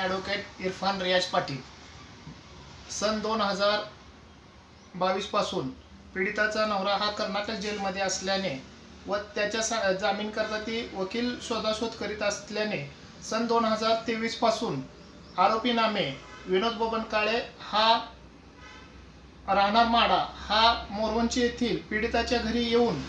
Advocate Irfan रियाज पाटील. सन दोन हजार बावीसपासून पीडिताचा नवरा हा कर्नाटक जेलमध्ये असल्याने व त्याच्या सा जामीनकरता ती वकील शोधाशोध करीत असल्याने सन दोन हजार तेवीसपासून आरोपीनामे विनोद बबन काळे हा राहणार माडा हा मोरवंची येथील पीडिताच्या घरी येऊन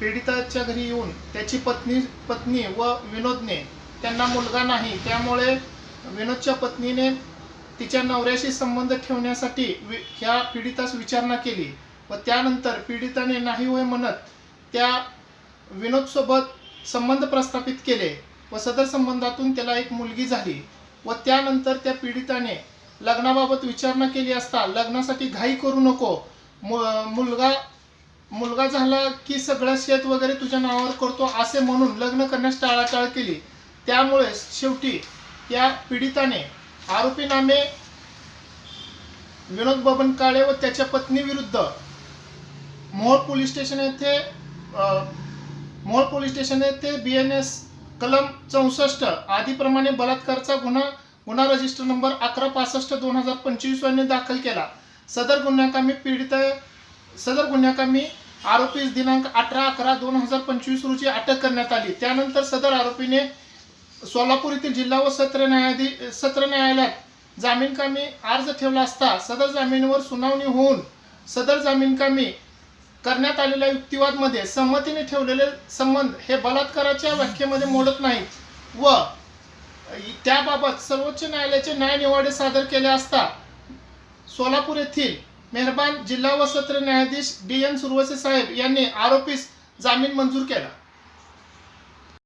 पीडिताच्या घरी येऊन त्याची पत्नी पत्नी व विनोदने त्यांना मुलगा नाही. त्यामुळे विनोदच्या पत्नीने तिच्या नवऱ्याशी संबंध ठेवण्यासाठी वि- ह्या पीडितास विचारणा केली. व त्यानंतर पीडिताने नाही होय म्हणत त्या विनोदसोबत संबंध प्रस्थापित केले व सदर संबंधातून त्याला एक मुलगी झाली. व त्यानंतर त्या पीडिताने लग्नाबाबत विचारणा केली असता लग्नासाठी घाई करू नको. मु- मुलगा मुलगा झाला की सगळं शेत वगैरे तुझ्या नावावर करतो असे म्हणून लग्न करण्यास टाळाटाळ केली. त्यामुळे शेवटी या पीडिताने आरोपीनामे विनोद बबन काळे व त्याच्या पत्नी विरुद्ध मोहोळ पोलीस स्टेशन येथे मोहोळ पोलीस स्टेशन येथे बी एन एस कलम चौसष्ट आधीप्रमाणे बलात्कारचा गुन्हा गुन्हा रजिस्टर नंबर अकरा पासष्ट दोन हजार पंचवीस यांनी दाखल केला. सदर गुन्ह्याकामी पीडित सदर गुन्ह्याकामी आरोपीस दिनांक अठरा अकरा दोन हजार पंचवीस रोजी अटक करण्यात आली. त्यानंतर सदर आरोपीने सोलापूर येथील जिल्हा व सत्र न्यायाधी सत्र न्यायालयात जामीनकामी अर्ज ठेवला असता सदर जामीनवर सुनावणी होऊन सदर जामीनकामी करण्यात आलेल्या युक्तिवादमध्ये संमतीने ठेवलेले संबंध हे बलात्काराच्या व्याख्येमध्ये मोडत नाहीत व त्याबाबत सर्वोच्च न्यायालयाचे न्यायनिवाडे सादर केले असता सोलापूर येथील मेहरबान जिल्हा व सत्र न्यायाधीश डी एन सुरवसे साहेब यांनी आरोपीस जामीन मंजूर केला.